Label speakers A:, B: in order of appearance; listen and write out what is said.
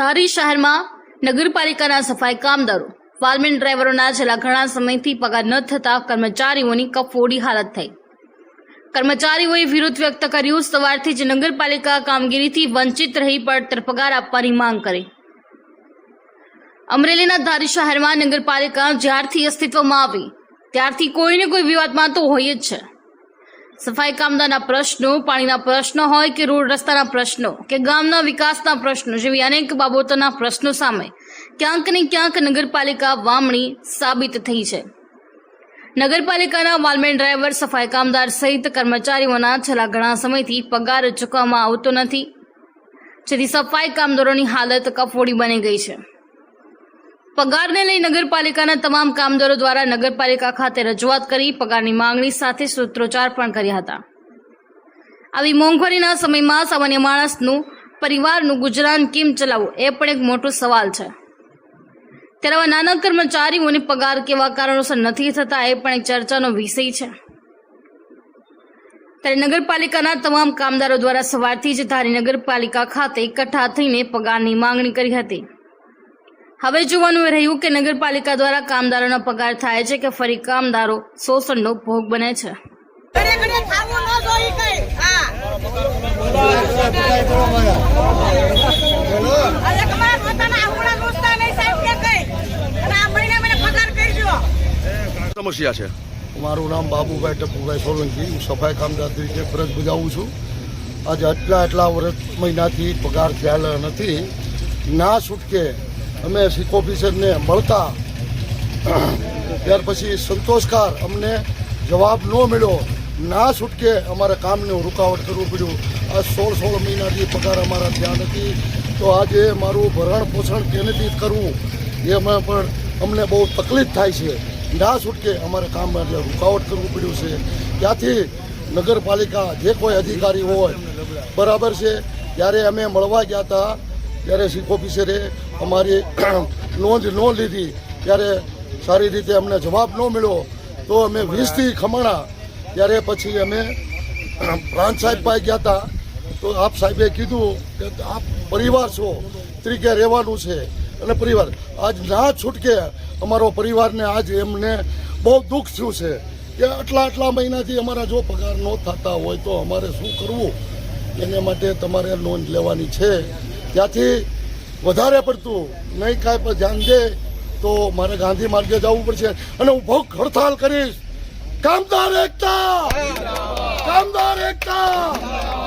A: ધારી શહેરમાં નગરપાલિકાના સફાઈ કામદારો, વાલમેન ડ્રાઈવરોના છેલ્લા ઘણા સમયથી પગાર ન થતા કર્મચારીઓની કફોડી હાલત થઈ. કર્મચારીઓએ વિરોધ વ્યક્ત કર્યું, સવારથી જ નગરપાલિકા કામગીરીથી વંચિત રહી પડતર પગાર આપવાની માંગ કરી. અમરેલીના ધારી શહેરમાં નગરપાલિકા જ્યારથી અસ્તિત્વમાં આવી, ત્યારથી કોઈને કોઈ વિવાદમાં તો હોય જ છે. સફાઈ કામદારના પ્રશ્નો, પાણીના પ્રશ્નો હોય કે રોડ રસ્તાના પ્રશ્નો, કે ગામના વિકાસના પ્રશ્નો જેવી અનેક બાબતોના પ્રશ્નો સામે ક્યાંક ને ક્યાંક નગરપાલિકા વામણી સાબિત થઈ છે. નગરપાલિકાના વાલમેન ડ્રાઈવર, સફાઈ કામદાર સહિત કર્મચારીઓના છેલ્લા ઘણા સમયથી પગાર ચૂકવવામાં આવતો નથી. જેથી સફાઈ કામદારોની હાલત કફોડી બની ગઈ છે. પગારને લઈ નગરપાલિકાના તમામ કામદારો દ્વારા નગરપાલિકા ખાતે રજૂઆત કરી પગારની માંગણી સાથે સૂત્રોચ્ચાર પણ કર્યા હતા. આવી મોંઘવારીના સમયમાં સામાન્ય માણસનું, પરિવારનું ગુજરાન કેમ ચલાવવું એ પણ એક મોટો સવાલ છે. ત્યારે નાના કર્મચારીઓને પગાર કેવા કારણોસર નથી થતા એ પણ એક ચર્ચાનો વિષય છે. ત્યારે નગરપાલિકાના તમામ કામદારો દ્વારા સવારથી જ ધારી નગરપાલિકા ખાતે એકઠા થઈને પગારની માંગણી કરી હતી. હવે જોવાનું એ રહ્યું કે નગરપાલિકા દ્વારા કામદારોનો પગાર થાય છે કે ફરી કામદારો શોષણનો ભોગ બને છે?
B: સમસ્યા છે.
C: મારું નામ બાબુભાઈ ટપુભાઈ સોલંકી. હું સફાઈ કામદાર તરીકે ફરજ બજાવું છું. આજે આટલા આટલા વર્ષ મહિનાથી પગાર થયેલા નથી. ના છૂટકે અમે શીખ ઓફિસરને મળતા. ત્યાર પછી સંતોષકાર અમને જવાબ ન મળ્યો. ના છૂટકે અમારે કામને રૂકાવટ કરવું પડ્યું. આ સોળ સોળ મહિનાથી પગાર અમારા ત્યાં નથી. તો આજે મારું ભરણ પોષણ કેનેથી કરવું? એમાં પણ અમને બહુ તકલીફ થાય છે. ના છૂટકે અમારે કામ એટલે રૂકાવટ કરવું પડ્યું છે. ત્યાંથી નગરપાલિકા જે કોઈ અધિકારી હોય, બરાબર છે, ત્યારે અમે મળવા ગયા હતા. ત્યારે શીખ ઓફિસરે અમારી નોંધ ન લીધી. ત્યારે સારી રીતે અમને જવાબ ન મળ્યો. તો અમે વીસથી ખમણા. ત્યારે પછી અમે પ્રાંત સાહેબ પાસે ગયા હતા. તો આપ સાહેબે કીધું કે આપ પરિવાર છો. તરીકે રહેવાનું છે. અને પરિવાર. આજ ના છૂટકે અમારો પરિવારને આજ એમને બહુ દુઃખ થયું છે. કે આટલા આટલા મહિનાથી અમારા જો પગાર ન થતા હોય તો અમારે શું કરવું? એને માટે તમારે નોંધ લેવાની છે. ત્યાંથી વધારે પડતું નહીં કાંઈ પણ ધ્યાન દે તો મારે ગાંધી માર્ગે જવું પડશે. અને હું ભોગ હડતાલ કરીશ. કામદાર એકતા! કામદાર એકતા!